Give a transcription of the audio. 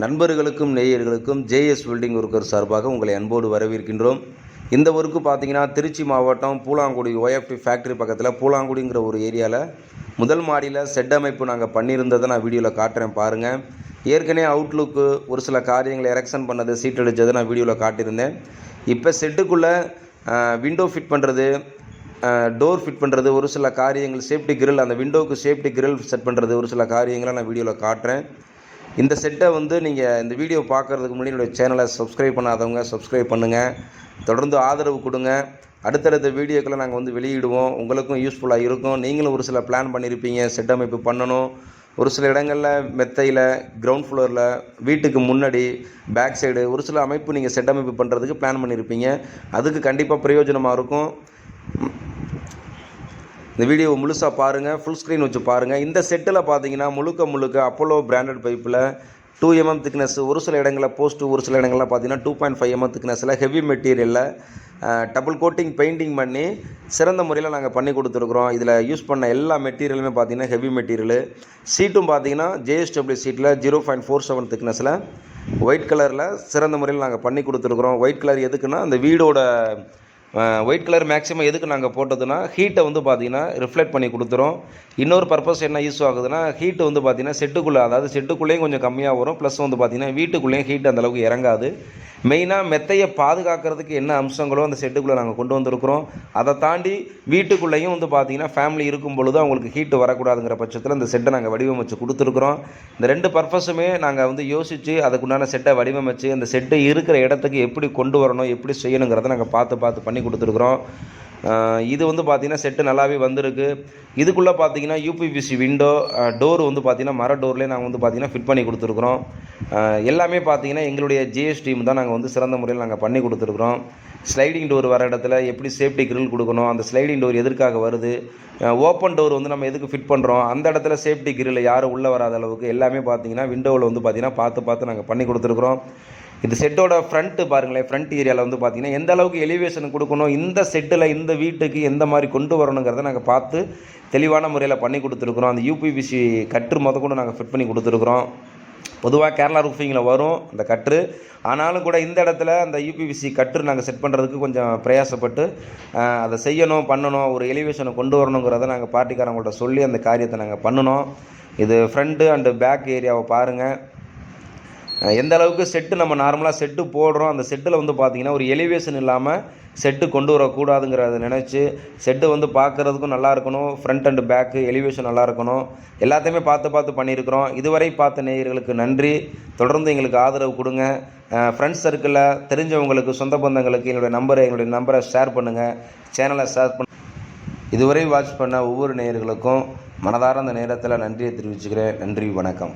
நண்பர்களுக்கும் நேயர்களுக்கும் JS welding worker சார்பாக உங்களை அன்போடு வரவேற்கின்றோம். இந்த ஒர்க்கு பார்த்தீங்கன்னா திருச்சி மாவட்டம் பூலாங்குடி ஒய்எஃப்டி ஃபேக்ட்ரி பக்கத்தில் பூலாங்குடிங்கிற ஒரு ஏரியாவில் முதல் மாடியில் செட் அமைப்பு நாங்கள் பண்ணியிருந்ததை நான் வீடியோவில் காட்டுறேன் பாருங்கள் ஏற்கனவே அவுட்லுக்கு ஒரு சில காரியங்களை எரெக்ஷன் பண்ணது சீட் அடித்ததை நான் வீடியோவில் காட்டியிருந்தேன். இப்போ செட்டுக்குள்ளே விண்டோ ஃபிட் பண்ணுறது டோர் ஃபிட் பண்ணுறது ஒரு சில காரியங்கள் சேஃப்டி கிரில் அந்த விண்டோவுக்கு சேஃப்டி கிரில் செட் பண்ணுறது ஒரு சில காரியங்களை நான் வீடியோவில் காட்டுறேன். இந்த செட்டை வந்து நீங்கள் இந்த வீடியோ பார்க்குறதுக்கு முன்னாடி என்னுடைய சேனலை சப்ஸ்கிரைப் பண்ணாதவங்க சப்ஸ்கிரைப் பண்ணுங்கள் தொடர்ந்து ஆதரவு கொடுங்க. அடுத்தடுத்த வீடியோக்களை நாங்கள் வந்து வெளியிடுவோம். உங்களுக்கும் யூஸ்ஃபுல்லாக இருக்கும். நீங்களும் ஒரு சில பிளான் பண்ணியிருப்பீங்க செட் அமைப்பு பண்ணணும். ஒரு சில இடங்களில் மெத்தையில் கிரவுண்ட் ஃப்ளோரில் வீட்டுக்கு முன்னாடி பேக் சைடு ஒரு சில அமைப்பு நீங்கள் செட் அமைப்பு பண்ணுறதுக்கு பிளான் பண்ணியிருப்பீங்க அதுக்கு கண்டிப்பாக பிரயோஜனமாக இருக்கும். இந்த வீடியோவை முழுசாக பாருங்கள் ஃபுல் ஸ்க்ரீன் வச்சு பாருங்கள் இந்த செட்டில் பார்த்தீங்கன்னா முழுக்க முழுக்க அப்போலோ பிராண்டட் பைப்பில் டூ எம்எம் திக்னஸ் ஒரு சில இடங்களில் போஸ்ட்டு ஒரு சில இடங்கள்லாம் பார்த்தீங்கன்னா டூ பாயிண்ட் ஃபைவ் எம்எம் திக்னஸில் ஹெவி மெட்டீரியலில் டபுள் கோட்டிங் பெயிண்டிங் பண்ணி சிறந்த முறையில் நாங்கள் பண்ணி கொடுத்துருக்குறோம். இதில் யூஸ் பண்ண எல்லா மெட்டீரியலுமே பார்த்தீங்கன்னா ஹெவி மெட்டீரியலு சீட்டும் பார்த்தீங்கன்னா ஜேஎஸ்டபிள்யூ சீட்டில் ஜீரோ பாயிண்ட் ஃபோர் செவன் திக்னஸில் ஒயிட் கலரில் சிறந்த முறையில் நாங்கள் பண்ணி கொடுத்துருக்குறோம். ஒயிட் கலர் எதுக்குன்னா அந்த வீடோட ஒயிட் கலர் மேக்ஸிமம் எதுக்கு நாங்கள் போட்டதுன்னா ஹீட்டை வந்து பார்த்தீங்கன்னா ரிஃப்ளெக்ட் பண்ணி கொடுத்துரும். இன்னொரு பர்பஸ் என்ன யூஸ் ஆகுதுன்னா ஹீட்டு வந்து பார்த்திங்கன்னா செட்டுக்குள்ளே அதாவது செட்டுக்குள்ளேயும் கொஞ்சம் கம்மியாக வரும். ப்ளஸ் வந்து பார்த்தீங்கன்னா வீட்டுக்குள்ளேயும் ஹீட் அந்தளவுக்கு இறங்காது. மெயினாக மெத்தையை பாதுகாக்கிறதுக்கு என்ன அம்சங்களோ அந்த செட்டுக்குள்ளே நாங்கள் கொண்டு வந்திருக்கிறோம். அதை தாண்டி வீட்டுக்குள்ளேயும் வந்து பார்த்தீங்கன்னா ஃபேமிலி இருக்கும் பொழுது அவங்களுக்கு ஹீட்டு வரக்கூடாதுங்கிற பட்சத்தில் இந்த செட்டை நாங்கள் வடிவமைச்சு கொடுத்துருக்குறோம். இந்த ரெண்டு பர்பஸுமே நாங்கள் வந்து யோசித்து அதுக்குண்டான செட்டை வடிவமைச்சு அந்த செட்டு இருக்கிற இடத்துக்கு எப்படி கொண்டு வரணும் எப்படி செய்யணுங்கிறத நாங்கள் பார்த்து பார்த்து பண்ணி கொடுத்துருக்குறோம். இது வந்து பார்த்திங்கன்னா செட்டு நல்லாவே வந்திருக்கு. இதுக்குள்ளே பார்த்தீங்கன்னா யூபிபிசி விண்டோ டோர் வந்து பார்த்திங்கன்னா மர டோர்லேயே நாங்கள் வந்து பார்த்திங்கன்னா ஃபிட் பண்ணி கொடுத்துருக்குறோம். எல்லாமே பார்த்தீங்கன்னா எங்களுடைய ஜிஎஸ் டீம் தான் நாங்கள் வந்து சிறந்த முறையில் நாங்கள் பண்ணி கொடுத்துருக்குறோம். ஸ்லைடிங் டோர் வர இடத்துல எப்படி சேஃப்டி கிரில் கொடுக்கணும் அந்த ஸ்லைடிங் டோர் எதற்காக வருது ஓப்பன் டோர் வந்து நம்ம எதுக்கு ஃபிட் பண்ணுறோம் அந்த இடத்துல சேஃப்டி கிரில் யாரும் உள்ளே வராத அளவுக்கு எல்லாமே பார்த்தீங்கன்னா விண்டோவில் வந்து பார்த்திங்கன்னா பார்த்து பார்த்து நாங்கள் பண்ணி கொடுத்துருக்குறோம். இந்த செட்டோட ஃப்ரண்ட்டு பாருங்களேன் ஃப்ரண்ட் ஏரியாவில் வந்து பார்த்தீங்கன்னா எந்த அளவுக்கு எலிவேஷன் கொடுக்கணும் இந்த செட்டில் இந்த வீட்டுக்கு எந்த மாதிரி கொண்டு வரணுங்கிறத நாங்கள் பார்த்து தெளிவான முறையில் பண்ணி கொடுத்துருக்குறோம். அந்த யூபிபிசி கற்று முத கூட நாங்கள் ஃபிட் பண்ணி கொடுத்துருக்குறோம். பொதுவாக கேரளா ரூஃபிங்கில் வரும் அந்த கற்று. ஆனாலும் கூட இந்த இடத்துல அந்த யூபிவிசி கற்று நாங்கள் செட் பண்ணுறதுக்கு கொஞ்சம் பிரயாசப்பட்டு அதை செய்யணும் பண்ணணும் ஒரு எலிவேஷனை கொண்டு வரணுங்கிறத நாங்கள் பார்ட்டிக்காரங்கள்ட்ட சொல்லி அந்த காரியத்தை நாங்கள் பண்ணணும் இது ஃப்ரண்ட்டு அண்டு பேக் ஏரியாவை பாருங்கள் எந்த அளவுக்கு செட்டு நம்ம நார்மலாக செட்டு போடுறோம் அந்த செட்டில் வந்து பார்த்தீங்கன்னா ஒரு எலிவேஷன் இல்லாமல் செட்டு கொண்டு வரக்கூடாதுங்கிறத நினச்சி செட்டு வந்து பார்க்குறதுக்கும் நல்லா இருக்கணும் ஃப்ரண்ட் அண்ட் பேக்கு எலிவேஷன் நல்லா இருக்கணும். எல்லாத்தையுமே பார்த்து பார்த்து பண்ணியிருக்கிறோம். இதுவரை பார்த்த நேயர்களுக்கு நன்றி. தொடர்ந்து எங்களுக்கு ஆதரவு கொடுங்க. ஃப்ரெண்ட்ஸ் சர்க்கிளில் தெரிஞ்சவங்களுக்கு சொந்த பந்தங்களுக்கு எங்களுடைய நம்பரை எங்களுடைய நம்பரை ஷேர் பண்ணுங்கள் சேனலை ஷேர் பண்ண. இதுவரை வாட்ச் பண்ண ஒவ்வொரு நேயர்களுக்கும் மனதார அந்த நேரத்தில் நன்றியை தெரிவிச்சுக்கிறேன். நன்றி வணக்கம்.